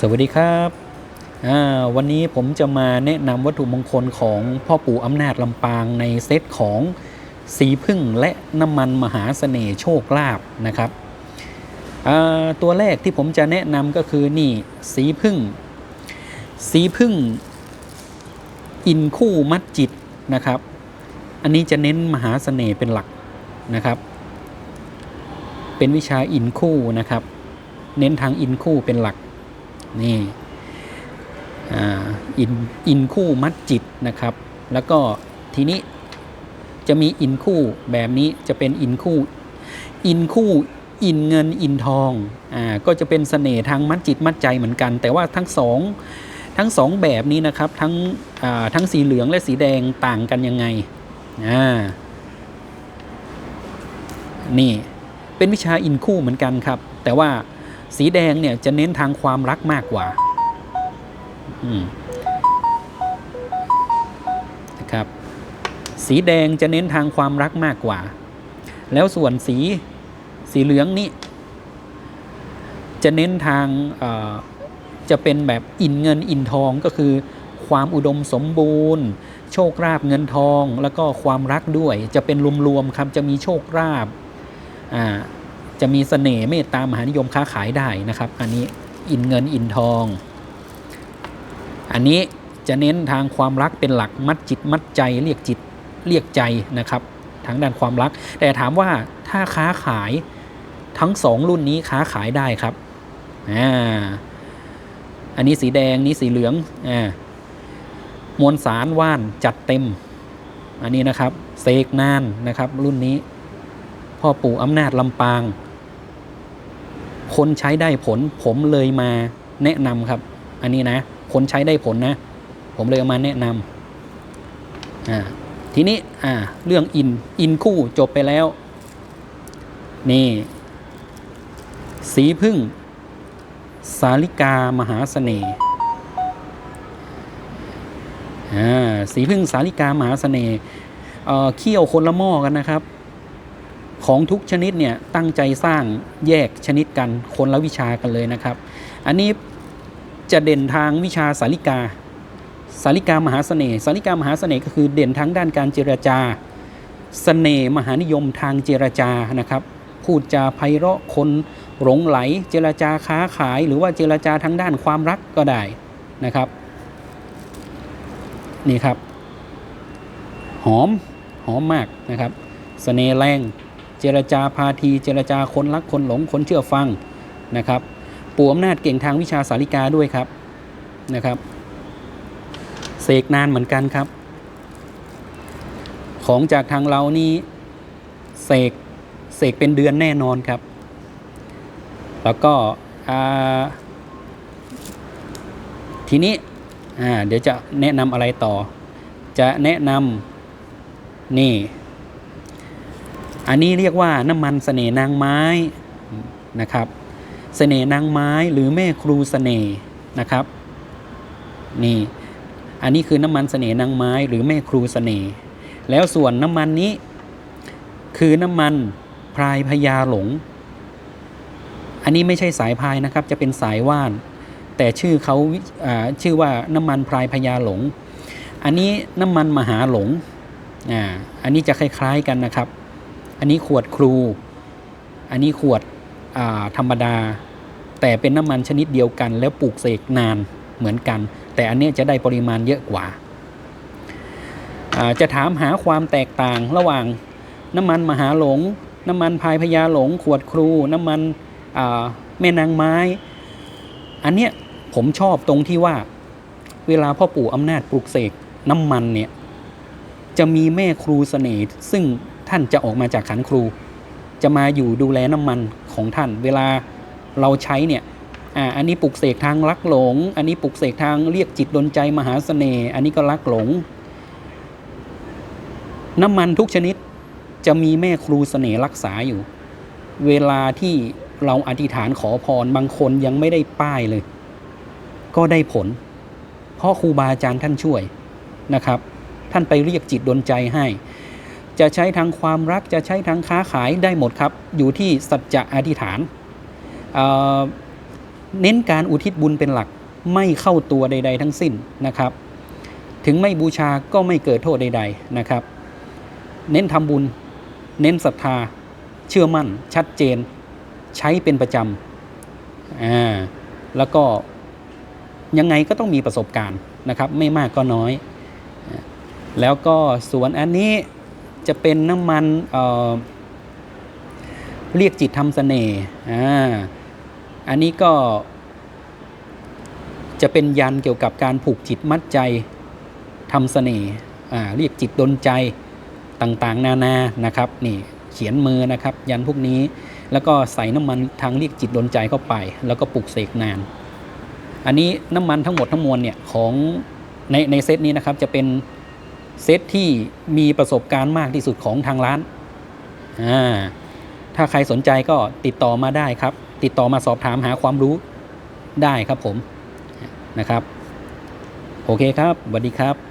สวัสดีครับวันนี้ผมจะมาแนะนำวัตถุมงคลของพ่อปู่อำนาจลำปางในเซตของสีพึ่งและน้ำมันมหาเสน่ห์โชคลาภนะครับตัวแรกที่ผมจะแนะนำก็คือนี่สีพึ่ง สีพึ่งอินคู่มัดจิตนะครับ อันนี้จะเน้นมหาเสน่ห์เป็นหลักนะครับ เป็นวิชาอินคู่นะครับ เน้นทางอินคู่เป็นหลัก นี่อินอินคู่มัดจิตนะครับ แล้วก็ทีนี้จะมีอินคู่แบบนี้จะเป็นอินคู่อินคู่อินเงินอินทองอ่าก็จะเป็นเสน่ห์ทางมัดจิตมัดใจเหมือนกัน แต่ว่าทั้งสองทั้งสองแบบนี้นะครับทั้งทั้งสีเหลืองและสีแดงต่างกันยังไงอ่านี่เป็นวิชาอินคู่เหมือนกันครับ แต่ว่า สีแดงเนี่ยจะเน้นทางความรักมากกว่าอนะครับ สีแดงจะเน้นทางความรักมากกว่า แล้วส่วนสีสีเหลืองนี่จะเน้นทางจะเป็นแบบอินเงินอินทองก็คือ ความอุดมสมบูรณ์ โชคราบเงินทอง แล้วก็ความรักด้วย จะเป็นรวมๆครับจะมีโชคราบ จะมีเสน่ห์เมตตามหานิยมค้าขายได้นะครับ อันนี้อินเงินอินทอง อันนี้จะเน้นทางความรักเป็นหลักมัดจิตมัดใจเรียกจิตเรียกใจนะครับทางด้านความรัก แต่ถามว่าถ้าค้าขายทั้งสองรุ่นนี้ค้าขายได้ครับอ่าอันนี้สีแดงนี้สีเหลืองอ่ามวลสารว่านจัดเต็ม อันนี้นะครับเสกนานนะครับรุ่นนี้พ่อปู่อำนาจลำปาง คนใช้ได้ผล ผมเลยมาแนะนำครับ อันนี้นะ คนใช้ได้ผลนะ ผมเลยเอามาแนะนำอ่าทีนี้อ่าเรื่องอินอินคู่จบไปแล้ว นี่ สีพึ่ง สาลิกามหาเสน่ห์อ่าสีพึ่งสาลิกามหาเสน่ห์เอ่อเคี่ยวคนละหม้อกันนะครับ ของทุกชนิดเนี่ยตั้งใจสร้างแยกชนิดกันคนละวิชากันเลยนะครับ อันนี้จะเด่นทางวิชาสาริกา สาริกามหาเสน่ห์สาริกามหาเสน่ห์ก็คือเด่นทั้งด้านการเจรจาเสน่ห์มหานิยมทางเจรจานะครับ พูดจาไพเราะคนหลงไหล เจรจาค้าขาย หรือว่าเจรจาทางด้านความรักก็ได้นะครับนี่ครับ หอมหอมมากนะครับเสน่ห์แรง เจรจาพาที เจรจาคนรักคนหลงคนเชื่อฟังนะครับปู่อำนาจเก่งทางวิชาสาริกาด้วยครับนะครับเสกนานเหมือนกันครับ ของจากทางเรานี่เสกเสกเป็นเดือนแน่นอนครับ แล้วก็ทีนี้เดี๋ยวจะแนะนำอะไรต่อ จะแนะนำนี่ อันนี้เรียกว่าน้ำมันเสน่ห์นางไม้นะครับ เสน่ห์นางไม้หรือแม่ครูเสน่ห์นะครับนี่อันนี้คือน้ำมันเสน่ห์นางไม้หรือแม่ครูเสน่ห์แล้วส่วนน้ำมันนี้ คือน้ำมันพรายพญาหลง อันนี้ไม่ใช่สายพายนะครับ จะเป็นสายว่าน แต่ชื่อเขาชื่อว่าน้ำมันพรายพญาหลง อันนี้น้ำมันมหาหลงอ่าอันนี้จะคล้าย ๆกันนะครับ นนี้ขวดครู อันนี้ขวดธรรมดา แต่เป็นน้ำมันชนิดเดียวกัน แล้วปลูกเสกนานเหมือนกัน แต่อันนี้จะได้ปริมาณเยอะกว่า จะถามหาความแตกต่างระหว่างน้ำมันมหาหลง น้ำมันพายพญาหลง ขวดครู น้ำมันแม่นางไม้ อันเนี้ยผมชอบตรงที่ว่าเวลาพ่อปู่อำนาจปลูกเสกน้ำมันเนี่ยจะมีแม่ครูเสน่ห์ซึ่ง ท่านจะออกมาจากขันครู จะมาอยู่ดูแลน้ำมันของท่าน เวลาเราใช้เนี่ยอ่าอันนี้ปลุกเสกทางรักหลง อันนี้ปลุกเสกทางเรียกจิตดนใจมหาเสน่ห์อันนี้ก็รักหลง น้ำมันทุกชนิดจะมีแม่ครูเสน่ห์รักษาอยู่ เวลาที่เราอธิษฐานขอพรบางคนยังไม่ได้ป้ายเลย ก็ได้ผล เพราะครูบาอาจารย์ท่านช่วยนะครับ ท่านไปเรียกจิตดนใจให้ จะใช้ทางความรักจะใช้ทางค้าขายได้หมดครับ อยู่ที่สัจจะอธิษฐานเน้นการอุทิศบุญเป็นหลักไม่เข้าตัวใด ๆ ทั้งสิ้นนะครับ ถึงไม่บูชาก็ไม่เกิดโทษใด ๆนะครับ เน้นทำบุญ เน้นศรัทธา เชื่อมั่น ชัดเจน ใช้เป็นประจำอ่าแล้วก็ยังไงก็ต้องมีประสบการณ์นะครับ ไม่มากก็น้อย แล้วก็ส่วนอันนี้ จะเป็นน้ำมันเเรียกจิตทำเสน่ห์อ่าอันนี้ก็จะเป็นยันเกี่ยวกับการผูกจิตมัดใจทำเสน่ห์อ่าเรียกจิตดนใจต่างๆ นานานะครับนี่เขียนมือนะครับ ยันพวกนี้แล้วก็ใส่น้ำมันทางเรียกจิตดนใจเข้าไป แล้วก็ปลุกเสกนาน อันนี้น้ำมันทั้งหมดทั้งมวลเนี่ยของในในเซตนี้นะครับจะเป็น เซตที่มีประสบการณ์มากที่สุดของทางร้านอ่าถ้าใครสนใจก็ติดต่อมาได้ครับ ติดต่อมาสอบถามหาความรู้ได้ครับผมนะครับ โอเคครับสวัสดีครับ